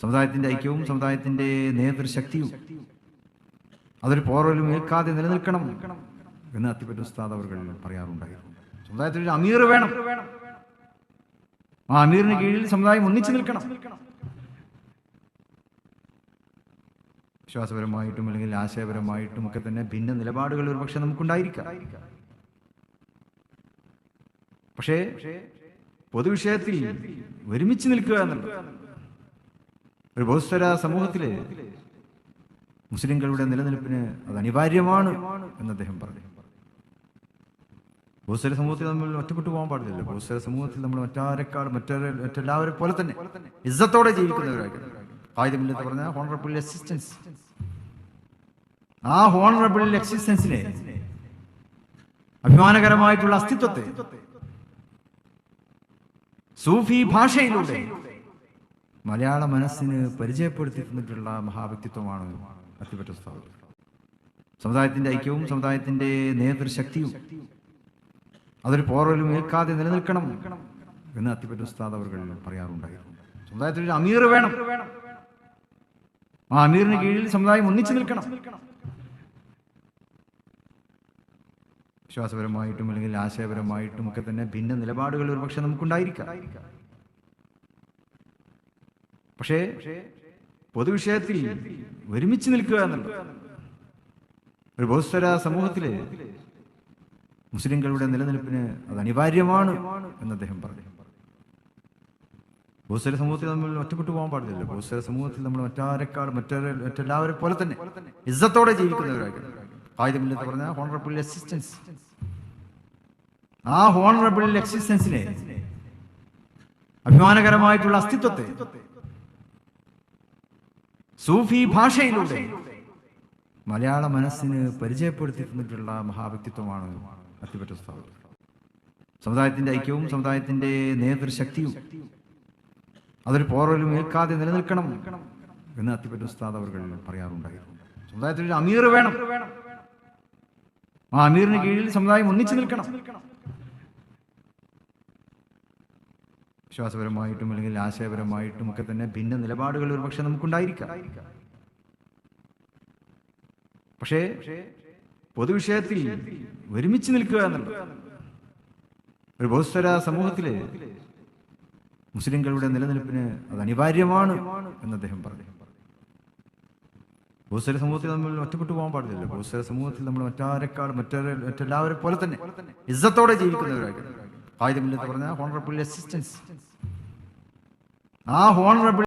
സമുദായത്തിന്റെ ഐക്യവും സമുദായത്തിന്റെ നേതൃശക്തിയും അതൊരു പോറലും ഏൽക്കാതെ നിലനിൽക്കണം എന്ന് അത്തിപ്പറ്റ ഉസ്താദ് അവർ പറയാറുണ്ടായിരുന്നു സമുദായത്തിൽ ഒരു അമീർ വേണം. ആ അമീറിന് കീഴിൽ സമുദായം ഒന്നിച്ചു നിൽക്കണം. വിശ്വാസപരമായിട്ടും അല്ലെങ്കിൽ ആശയപരമായിട്ടും ഒക്കെ തന്നെ ഭിന്ന നിലപാടുകൾ ഒരു പക്ഷെ നമുക്കുണ്ടായിരിക്കാം. പക്ഷേ പൊതുവിഷയത്തിൽ ഒരുമിച്ച് നിൽക്കുക എന്നുള്ളത് ഒരു ബഹുസ്വര സമൂഹത്തിൽ മുസ്ലിങ്ങളുടെ നിലനിൽപ്പിന് അത് അനിവാര്യമാണ് എന്ന് അദ്ദേഹം പറഞ്ഞു. ബഹുസ്വര സമൂഹത്തിൽ നമ്മൾ ഒറ്റപ്പെട്ടു പോകാൻ പാടില്ലല്ലോ. ബഹുസ്വര സമൂഹത്തിൽ നമ്മൾ മറ്റാരെക്കാൾ മറ്റൊരു മറ്റെല്ലാവരെ പോലെ തന്നെ ഇസ്സത്തോടെ പറഞ്ഞ ഹോണറബിൾ അസിസ്റ്റൻസ് ആ ഹോണറബിൾ എക്സിസ്റ്റൻസിനെ അഭിമാനകരമായിട്ടുള്ള അസ്തിത്വത്തെ സൂഫി ഭാഷയിലൂടെ മലയാള മനസ്സിന് പരിചയപ്പെടുത്തി തന്നിട്ടുള്ള മഹാവ്യക്തിത്വമാണ് അത്തിപ്പറ്റ ഉസ്താദ് സമുദായത്തിന്റെ ഐക്യവും സമുദായത്തിന്റെ നേതൃശക്തിയും അതൊരു പോറലും ഏൽക്കാതെ നിലനിൽക്കണം എന്ന് അത്തിപ്പറ്റ ഉസ്താദ് അവർ പറയാറുണ്ടായിരുന്നു. സമുദായത്തിൽ ഒരു അമീർ വേണം. ആ അമീറിന് കീഴിൽ സമുദായം ഒന്നിച്ചു നിൽക്കണം. വിശ്വാസപരമായിട്ടും അല്ലെങ്കിൽ ആശയപരമായിട്ടും ഒക്കെ തന്നെ ഭിന്ന നിലപാടുകൾ ഒരു പക്ഷെ നമുക്കുണ്ടായിരിക്കാം. പക്ഷേ പൊതുവിഷയത്തിൽ ഒരുമിച്ച് നിൽക്കുക എന്നുള്ളത്. ഒരു ബഹുസ്വര സമൂഹത്തിൽ മുസ്ലിങ്ങളുടെ നിലനിൽപ്പിന് അത് അനിവാര്യമാണ് എന്ന് അദ്ദേഹം പറഞ്ഞു. ബഹുസ്വര സമൂഹത്തിൽ നമ്മൾ ഒറ്റപ്പെട്ടു പോകാൻ പാടില്ലല്ലോ. ബഹുസ്വര സമൂഹത്തിൽ നമ്മൾ മറ്റാരെക്കാൾ മറ്റൊരു മറ്റെല്ലാവരെ പോലെ തന്നെ ഇസ്സത്തോടെ ജീവിക്കുന്നവരായിരിക്കും ആയുധമില്ലാത്ത പറഞ്ഞ ഹോണറബിൾ എക്സിസ്റ്റൻസ് ആ ഹോണറബിൾ എക്സിസ്റ്റൻസിനെ അഭിമാനകരമായിട്ടുള്ള അസ്തിത്വത്തെ സൂഫി ഭാഷയിലൂടെ. മലയാള മനസ്സിന് പരിചയപ്പെടുത്തിയിട്ടുള്ള മഹാവ്യക്തിത്വമാണ് അത്തിപ്പറ്റ ഉസ്താദ്. സമുദായത്തിന്റെ ഐക്യവും സമുദായത്തിന്റെ നേതൃശക്തിയും അതൊരു പോറലും ഏൽക്കാതെ നിലനിൽക്കണം എന്ന് അത്തിപ്പറ്റ ഉസ്താദ് അവർ പറയാറുണ്ടായിരുന്നു. സമുദായത്തിൽ ഒരു അമീർ വേണം. ആ അമീറിന് കീഴിൽ സമുദായം ഒന്നിച്ചു നിൽക്കണം. വിശ്വാസപരമായിട്ടും അല്ലെങ്കിൽ ആശയപരമായിട്ടും ഒക്കെ തന്നെ ഭിന്ന നിലപാടുകൾ ഒരു പക്ഷെ നമുക്കുണ്ടായിരിക്കാം. പക്ഷേ പൊതുവിഷയത്തിൽ ഒരുമിച്ച് നിൽക്കുക എന്നുള്ളത് ഒരു ബഹുസ്വര സമൂഹത്തിലെ മുസ്ലിങ്ങളുടെ നിലനിൽപ്പിന് അത് അനിവാര്യമാണ് എന്ന് അദ്ദേഹം പറഞ്ഞു. ബഹുസ്വര സമൂഹത്തിൽ നമ്മൾ ഒറ്റപ്പെട്ടു പോകാൻ പാടില്ലല്ലോ. ബഹുസ്വര സമൂഹത്തിൽ നമ്മൾ മറ്റാരെക്കാൾ മറ്റൊരു മറ്റെല്ലാവരെ പോലെ തന്നെ ഇസ്സത്തോടെ ജീവിക്കുന്നവരായിരിക്കണം കായികമില്ലെന്ന് പറഞ്ഞാൽ ഹോണറബിൾ അസിസ്റ്റൻസ് ആ ഹോണറബിൾ